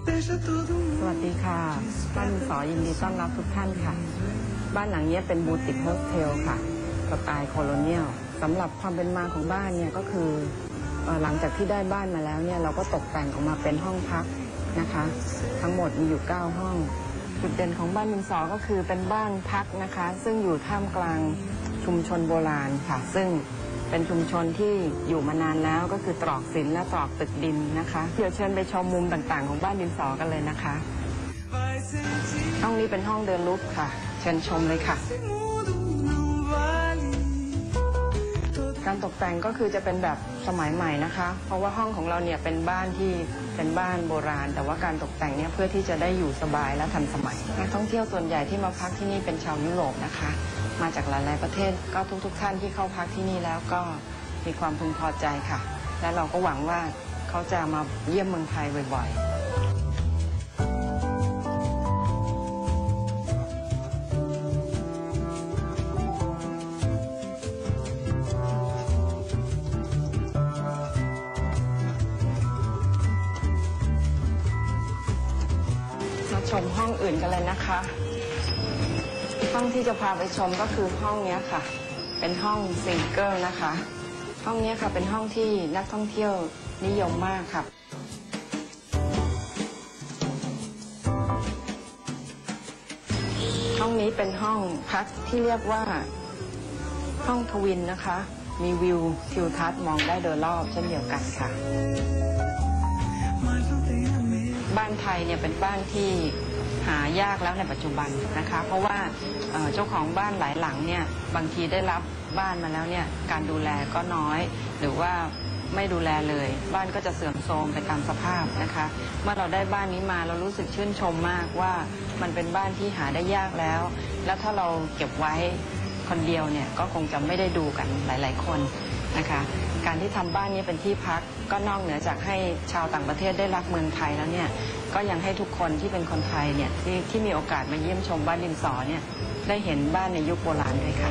สวัสดีค่ะบ้านสอยินดีต้อนรับทุกท่านค่ะ บ้านหลังนี้เป็นบูติกโฮสเทลค่ะสไตล์โคโลเนียลสำหรับความเป็นมาของบ้านเนี่ยก็คืออหลังจากที่ได้บ้านมาแล้วเนี่ยเราก็ตกแต่งออกมาเป็นห้องพักนะคะ ทั้งหมดมีอยู่ 9 ห้อง จุดเด่นของบ้านดินสอก็คือเป็นบ้านพักนะคะ ซึ่งอยู่ท่ามกลางชุมชนโบราณค่ะ ซึ่ง เป็นชุมชนที่อยู่มานานแล้วก็คือตรอกสินและตรอกตึกดินนะคะเดี๋ยวเชิญไปชมมุมต่างๆ ของบ้านดินสอกันเลยนะคะ ห้องนี้เป็นห้องเดินลุกค่ะ เชิญชมเลยค่ะ การตกแต่งก็คือจะเป็นแบบสมัยใหม่นะคะ เพราะว่าห้องของเราเนี่ยเป็นบ้านที่เป็นบ้านโบราณ แต่ว่าการตกแต่งเนี่ยเพื่อที่จะได้อยู่สบายและทันสมัยนักท่องเที่ยวส่วนใหญ่ที่มาพักที่นี่เป็นชาวยุโรปนะคะ มาจากหลาย ๆ ประเทศ ก็ทุก ๆ ท่านที่เข้าพักที่นี่แล้วก็มีความพึงพอใจค่ะ และเราก็หวังว่าเขาจะมาเยี่ยมเมืองไทยบ่อย ๆ มาชมห้องอื่นกันเลยนะคะ องที่จะพาไปชมก็คือห้องนี้ค่ะ เป็นห้องซิงเกิลนะคะ ห้องนี้ค่ะเป็นห้องที่นักท่องเที่ยวนิยมมากค่ะห้องนี้เป็นห้องพักที่เรียกว่าห้องทวินนะคะ มีวิวทิวทัศน์มองได้โดยรอบเช่นเดียวกันค่ะ บ้านไทยเนี่ยเป็นบ้านที่ายากแล้วในปัจจุบันนะคะ เพราะว่าเจ้าของบ้านหลายหลังเนี่ยบางทีได้รับบ้านมาแล้วเนี่ยการดูแลก็น้อย หรือว่าไม่ดูแลเลย บ้านก็จะเสื่อมโทรมไปตามสภาพนะคะ เมื่อเราได้บ้านนี้มาเรารู้สึกชื่นชมมากว่ามันเป็นบ้านที่หาได้ยากแล้ว แล้วถ้าเราเก็บไว้คนเดียวเนี่ยก็คงจะไม่ได้ดูกันหลาย ๆ คน นะคะการที่ทำบ้านนี้เป็นที่พักก็นอกเหนือจากให้ชาวต่างประเทศได้รักเมืองไทยแล้วเนี่ยก็ยังให้ทุกคนที่เป็นคนไทยเนี่ยที่ที่มีโอกาสมาเยี่ยมชมบ้านดินสอเนี่ยได้เห็นบ้านในยุคโบราณด้วยค่ะ